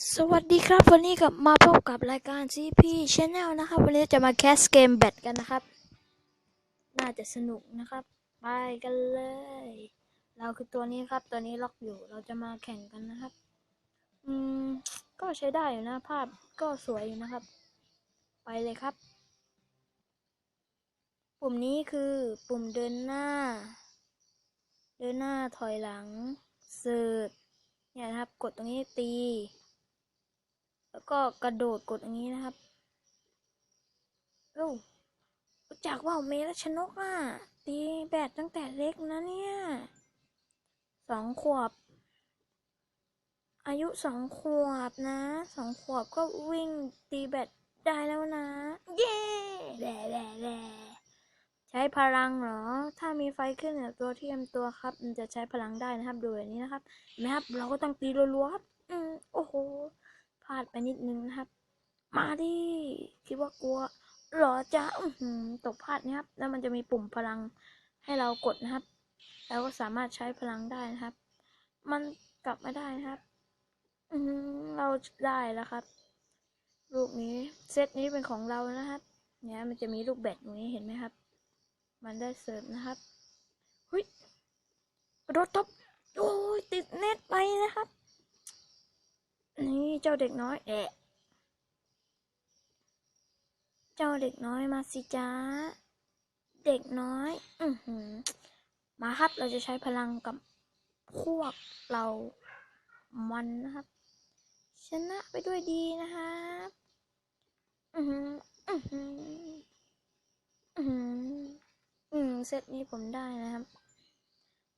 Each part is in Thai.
สวัสดีครับวันนี้กับมาพบกับรายการ CP Channel นะครับ วันนี้จะมาแคสเกมแบทกันนะครับ น่าจะสนุกนะครับ ไปกันเลย เราคือตัวนี้ครับ ตัวนี้ล็อกอยู่เราจะมาแข่งกันนะครับ อืม ก็ใช้ได้อยู่นะภาพก็สวยอยู่นะครับ ไปเลยครับ ปุ่มนี้คือปุ่มเดินหน้า เดินหน้าถอยหลังเสิร์ชเนี่ยนะครับ กดตรงนี้ตี แล้วก็กระโดดกดอย่างนี้นะครับลูรู้จักว่าเมรัชนกอะ ตีแบดตั้งแต่เล็กนะเนี่ยสองขวบ อายุสองขวบนะสองขวบก็วิ่งตีแบดได้แล้วนะ เย้แร่แร่แร่ใช้พลังเหรอ ถ้ามีไฟขึ้นเนี่ยตัวเที่เอ็มตัวครับ มันจะใช้พลังได้นะครับ ดูแบบนี้นะครับเห็นไหมครับ เราก็ต้องตีรัวๆครับ อืมโอ้โห พลาดไปนิดนึงนะครับ มาดิคิดว่ากลัวเหรอจ๊ะอือหือตกพลาดนะครับ แล้วมันจะมีปุ่มพลังให้เรากดนะครับ แล้วก็สามารถใช้พลังได้นะครับ มันกลับมาได้นะครับอือหือเราได้แล้วครับ ลูกนี้เซตนี้เป็นของเรานะครับ เนี่ยมันจะมีลูกแบตตรงนี้เห็นไหมครับ มันได้เสริมนะครับเฮ้ยกระโดดตบโอ้ยติดเน็ตไปนะครับ นี่เจ้าเด็กน้อยแอะเจ้าเด็กน้อยมาสิจ้า เด็กน้อย อือหือ มาครับ เราจะใช้พลังกับพวกเรามันนะครับ ชนะไปด้วยดีนะครับอือหือ อือหือ อือหือ อืมเซตนี้ผมได้นะครับ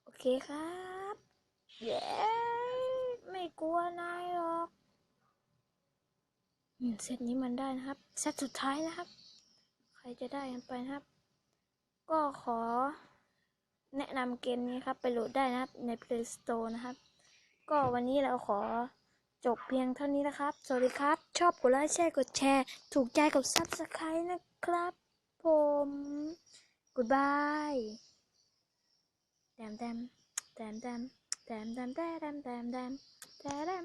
โอเคครับ เย้ ไม่กลัวนายหรอก เซตนี้มันได้นะครับ เซตสุดท้ายนะครับ ใครจะได้กันไปนะครับ ก็ขอแนะนำเกมนี้ครับ ไปโหลดได้นะครับใน Play Store นะครับ ก็วันนี้เราขอจบเพียงเท่านี้นะครับ สวัสดีครับ ชอบกดไลค์แชร์กดแชร์ ถูกใจกด Subscribe นะครับ ผม Goodbye แตมแตมแตมแตมแตมแตมแตมแตมแตม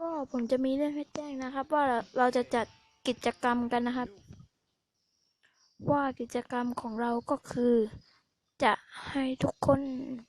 ก็ผมจะมีเรื่องให้แจ้งนะครับ ว่าเราเราจะจัดกิจกรรมกันนะครับ ว่ากิจกรรมของเราก็คือ จะให้ทุกคน